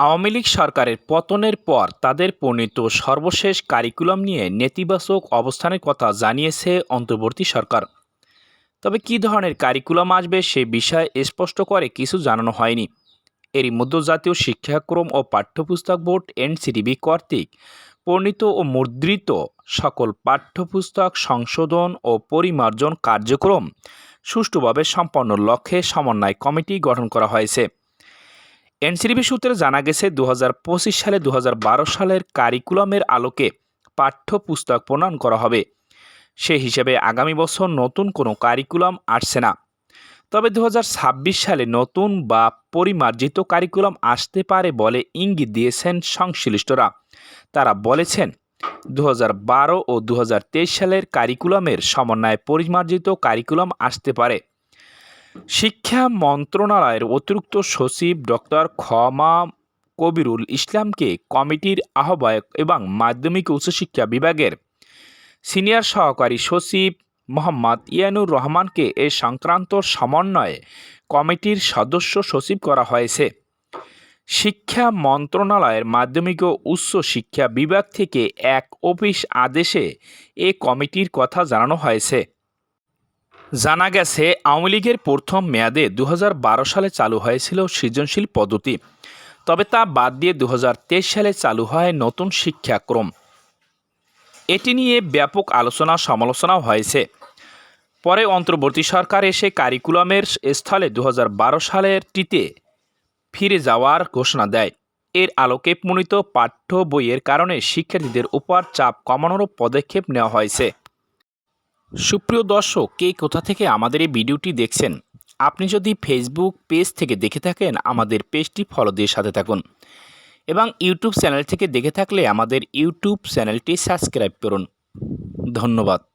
আওয়ামী লীগ সরকারের পতনের পর তাদের প্রণীত সর্বশেষ কারিকুলাম নিয়ে নেতিবাচক অবস্থানের কথা জানিয়েছে অন্তর্বর্তী সরকার। তবে কী ধরনের কারিকুলাম আসবে সে বিষয়ে স্পষ্ট করে কিছু জানানো হয়নি। এরই মধ্যে জাতীয় শিক্ষাক্রম ও পাঠ্যপুস্তক বোর্ড এনসিডিবি কর্তৃক প্রণীত ও মুদ্রিত সকল পাঠ্যপুস্তক সংশোধন ও পরিমার্জন কার্যক্রম সুষ্ঠুভাবে সম্পন্ন লক্ষ্যে সমন্বয় কমিটি গঠন করা হয়েছে। এনসিডিবি সূত্রে জানা গেছে দু হাজার পঁচিশ সালে দু হাজার বারো সালের কারিকুলামের আলোকে পাঠ্যপুস্তক প্রণয়ন করা হবে। সে হিসেবে আগামী বছর নতুন কোনো কারিকুলাম আসছে না। তবে দু হাজার ছাব্বিশ সালে নতুন বা পরিমার্জিত কারিকুলাম আসতে পারে বলে ইঙ্গিত দিয়েছেন সংশ্লিষ্টরা। তারা বলেছেন দু হাজার বারো ও দু হাজার তেইশ সালের কারিকুলামের সমন্বয়ে পরিমার্জিত কারিকুলাম আসতে পারে। শিক্ষা মন্ত্রণালয়ের অতিরিক্ত সচিব ডক্টর খমা কবিরুল ইসলামকে কমিটির আহ্বায়ক এবং মাধ্যমিক উচ্চশিক্ষা বিভাগের সিনিয়র সহকারী সচিব মোহাম্মদ ইয়ানুর রহমানকে এ সংক্রান্ত সমন্বয়ে কমিটির সদস্য সচিব করা হয়েছে। শিক্ষা মন্ত্রণালয়ের মাধ্যমিক ও উচ্চ শিক্ষা বিভাগ থেকে এক অফিস আদেশে এ কমিটির কথা জানানো হয়েছে। জানা গেছে, আওয়ামী লীগের প্রথম মেয়াদে দু হাজার বারো সালে চালু হয়েছিল সৃজনশীল পদ্ধতি। তবে তা বাদ দিয়ে দু হাজার তেইশ সালে চালু হয় নতুন শিক্ষাক্রম। এটি নিয়ে ব্যাপক আলোচনা সমালোচনাও হয়েছে। পরে অন্তর্বর্তী সরকার এসে কারিকুলামের স্থলে দু হাজার বারো সালের টিতে ফিরে যাওয়ার ঘোষণা দেয়। এর আলোকে প্রণীত পাঠ্য বইয়ের কারণে শিক্ষার্থীদের উপর চাপ কমানোরও পদক্ষেপ নেওয়া হয়েছে। সুপ্রিয় দর্শক, কে কোথা থেকে আমাদের এই ভিডিওটি দেখছেন? আপনি যদি ফেসবুক পেজ থেকে দেখে থাকেন, আমাদের পেজটি ফলো দিয়ে সাথে থাকুন। এবং ইউটিউব চ্যানেল থেকে দেখে থাকলে আমাদের ইউটিউব চ্যানেলটি সাবস্ক্রাইব করুন। ধন্যবাদ।